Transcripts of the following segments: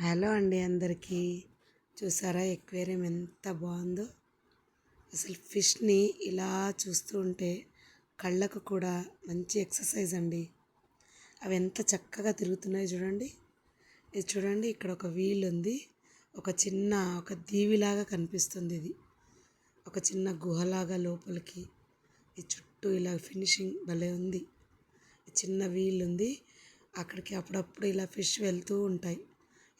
Hello అండి అందరికీ. చూసారా ఎక్వేరియం ఎంత బాగుందో? అసలు ఫిష్ని ఇలా చూస్తూ ఉంటే కళ్ళకు కూడా మంచి ఎక్సర్సైజ్ అండి. అవి ఎంత చక్కగా తిరుగుతున్నాయో చూడండి. ఇది చూడండి ఇక్కడ ఒక వీల్ ఉంది. ఒక చిన్న ఒక దీవిలాగా కనిపిస్తుంది ఇది. ఒక చిన్న గుహలాగా లోపలికి. ఈ చుట్టూ ఇలా ఫినిషింగ్ భలే ఉంది. చిన్న వీల్ ఉంది. అక్కడికి అప్పుడప్పుడు ఇలా ఫిష్ వెళ్తూ ఉంటాయి.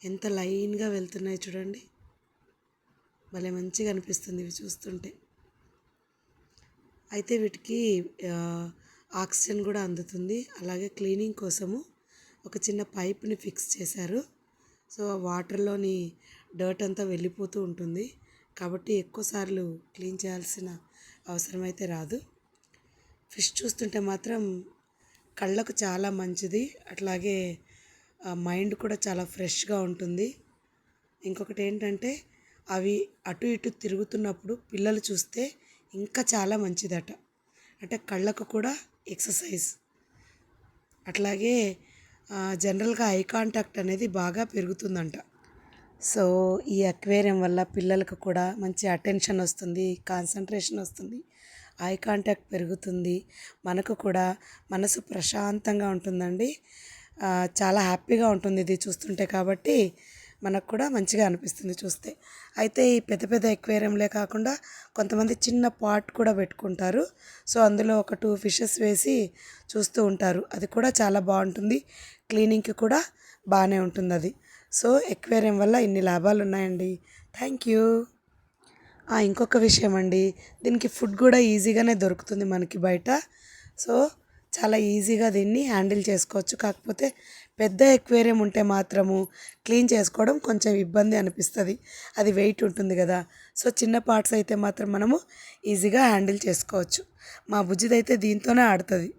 ఎంత లైన్గా వెళ్తున్నాయి చూడండి. భలే మంచిగా అనిపిస్తుంది ఇవి చూస్తుంటే. అయితే వీటికి ఆక్సిజన్ కూడా అందుతుంది. అలాగే క్లీనింగ్ కోసము ఒక చిన్న పైప్ని ఫిక్స్ చేశారు. సో ఆ వాటర్లోని డర్ట్ అంతా వెళ్ళిపోతూ ఉంటుంది. కాబట్టి ఎక్కువసార్లు క్లీన్ చేయాల్సిన అవసరం అయితే రాదు. ఫిష్ చూస్తుంటే మాత్రం కళ్ళకు చాలా మంచిది. అట్లాగే మైండ్ కూడా చాలా ఫ్రెష్గా ఉంటుంది. ఇంకొకటి ఏంటంటే అవి అటు ఇటు తిరుగుతున్నప్పుడు పిల్లలు చూస్తే ఇంకా చాలా మంచిదట. అంటే కళ్ళకు కూడా ఎక్సర్సైజ్. అట్లాగే జనరల్గా ఐ కాంటాక్ట్ అనేది బాగా పెరుగుతుందంట. సో ఈ అక్వేరియం వల్ల పిల్లలకు కూడా మంచి అటెన్షన్ వస్తుంది కాన్సన్ట్రేషన్ వస్తుంది ఐ కాంటాక్ట్ పెరుగుతుంది. మనకు కూడా మనసు ప్రశాంతంగా ఉంటుందండి. చాలా హ్యాపీగా ఉంటుంది ఇది చూస్తుంటే కాబట్టి మనకు కూడా మంచిగా అనిపిస్తుంది చూస్తే. అయితే ఈ పెద్ద పెద్ద ఎక్వేరియంలే కాకుండా కొంతమంది చిన్న పాట్ కూడా పెట్టుకుంటారు. సో అందులో ఒక టూ ఫిషెస్ వేసి చూస్తూ ఉంటారు. అది కూడా చాలా బాగుంటుంది. క్లీనింగ్కి కూడా బాగానే ఉంటుంది అది సో ఎక్వేరియం వల్ల ఇన్ని లాభాలు ఉన్నాయండి. Thank you. ఇంకొక విషయం అండి. దీనికి ఫుడ్ కూడా ఈజీగానే దొరుకుతుంది మనకి బయట. సో చాలా ఈజీగా దీన్ని హ్యాండిల్ చేసుకోవచ్చు. కాకపోతే పెద్ద ఎక్వేరియం ఉంటే మాత్రము క్లీన్ చేసుకోవడం కొంచెం ఇబ్బంది అనిపిస్తుంది. అది వెయిట్ ఉంటుంది కదా. సో చిన్న పార్ట్స్ అయితే మాత్రం మనము ఈజీగా హ్యాండిల్ చేసుకోవచ్చు. మా బుజ్జిదైతే దీంతోనే ఆడుతుంది.